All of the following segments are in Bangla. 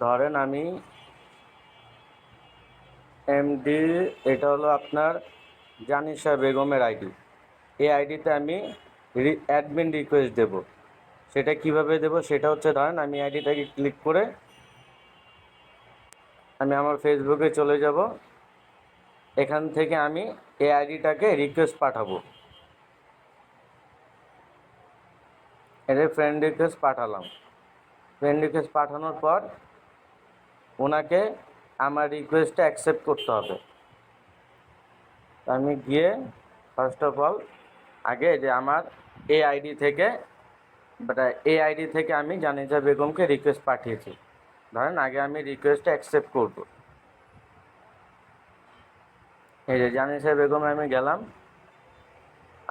ধরেন আমি এমডি এটা হলো আপনার জানিসা বেগমের আইডি এই আইডিতে আমি অ্যাডমিন রিকোয়েস্ট দেব। সেটা কীভাবে দেব? সেটা হচ্ছে ধরেন আমি আইডিটাকে ক্লিক করে আমি আমার ফেসবুকে চলে যাব। এখান থেকে আমি এই আইডিটাকে রিকোয়েস্ট পাঠাবো। এদের ফ্রেন্ড রিকোয়েস্ট পাঠালাম। ফ্রেন্ড রিকোয়েস্ট পাঠানোর পর ওনাকে আমার রিকোয়েস্টটা অ্যাকসেপ্ট করতে হবে। আমি গিয়ে ফার্স্ট অফ অল আগে যে আমার এ আইডি থেকে বাট এই আইডি থেকে আমি জানিজা বেগমকে রিকোয়েস্ট পাঠিয়েছি। ধরেন আগে আমি রিকোয়েস্টটা অ্যাকসেপ্ট করব। এই যে জানিসা বেগমে আমি গেলাম।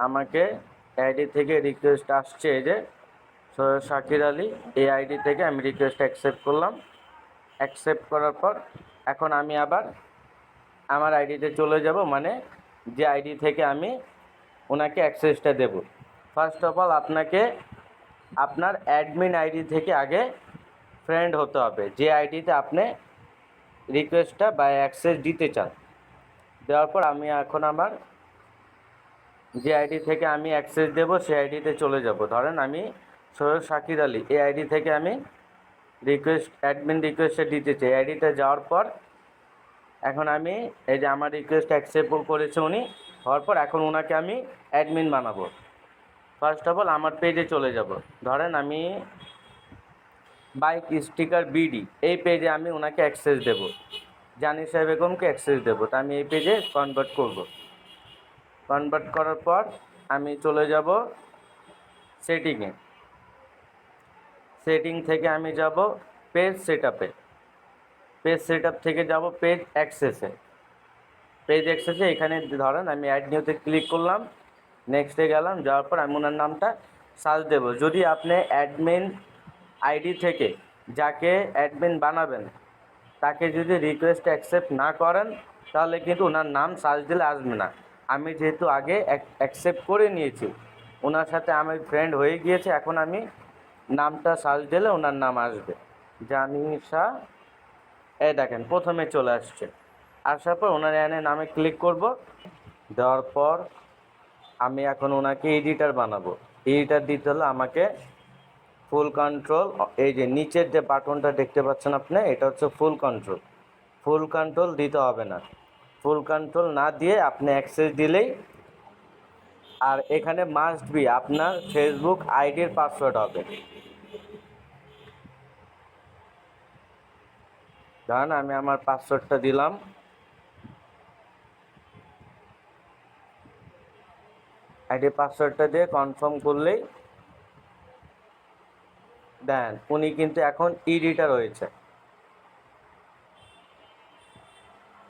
আমাকে আইডি থেকে রিকোয়েস্ট আসছে এই যে, সৈয়দ শাকির আলী এই আইডি থেকে আমি রিকোয়েস্ট অ্যাকসেপ্ট করলাম। অ্যাকসেপ্ট করার পর, এখন আমি আবার আমার আইডিতে চলে যাব মানে যে আইডি থেকে আমি ওনাকে অ্যাক্সেসটা দেব। ফার্স্ট অফ অল আপনাকে আপনার অ্যাডমিন আইডি থেকে আগে ফ্রেন্ড হতে হবে, যে আইডিতে আপনি রিকোয়েস্টটা বা অ্যাক্সেস দিতে চান। দেওয়ার পর আমি এখন আমার যে আইডি থেকে আমি অ্যাক্সেস দেব, সেই আইডিতে চলে যাব। ধরেন আমি সৈয়দ শাকির আলী, এই আইডি থেকে আমি রিকোয়েস্ট অ্যাডমিন রিকোয়েস্টে দিতে চাই। আইডিতে যাওয়ার পর এখন আমি এই যে আমার রিকোয়েস্ট অ্যাকসেপ্ট করেছে উনি, হওয়ার পর এখন ওনাকে আমি অ্যাডমিন বানাবো। ফার্স্ট অফ অল আমার পেজে চলে যাব। ধরেন আমি বাইক স্টিকার বিডি এই পেজে আমি ওনাকে অ্যাক্সেস দেব। জানিসা বেগমকে অ্যাক্সেস দেবো। তা আমি এই পেজে কনভার্ট করব। কনভার্ট করার পর আমি চলে যাব সেটিংয়ে সেটিং থেকে আমি যাব পেজ সেট আপে পেজ সেট আপ থেকে যাব পেজ অ্যাক্সেসে পেজ অ্যাক্সেসে এখানে ধরেন আমি অ্যাড নিউতে ক্লিক করলাম নেক্সটে গেলাম, যাওয়ার পর আমি ওনার নামটা সার্চ দেবো। যদি আপনি অ্যাডমিন আইডি থেকে যাকে অ্যাডমিন বানাবেন, তাকে যদি রিকোয়েস্ট অ্যাকসেপ্ট না করেন, তাহলে কিন্তু ওনার নাম সার্চ দিলে আসবে না। আমি যেহেতু আগে অ্যাকসেপ্ট করে নিয়েছি, ওনার সাথে আমি ফ্রেন্ড হয়ে গিয়েছে, এখন আমি নামটা সার্চ দিলে ওনার নাম আসবে। জানিসা এ দেখেন, প্রথমে চলে আসছে। আসার পর ওনার এনে নামে ক্লিক করব। দেওয়ার পর আমি এখন ওনাকে এডিটার বানাবো। এডিটার দিতে হলে আমাকে ফুল কন্ট্রোল এই যে নিচের যে বাটনটা দেখতে পাচ্ছেন আপনি, এটা হচ্ছে ফুল কন্ট্রোল ফুল কন্ট্রোল দিতে হবে না। ফুল কন্ট্রোল না দিয়ে আপনি অ্যাক্সেস দিলেই আর এখানে মাস্ট বি আপনার ফেসবুক আইডির পাসওয়ার্ড হবে। ধরেন আমি আমার পাসওয়ার্ডটা দিলাম। আইডি পাসওয়ার্ডটা দিয়ে কনফার্ম করলেই দেন, উনি কিন্তু এখন ইডিটা হয়েছে।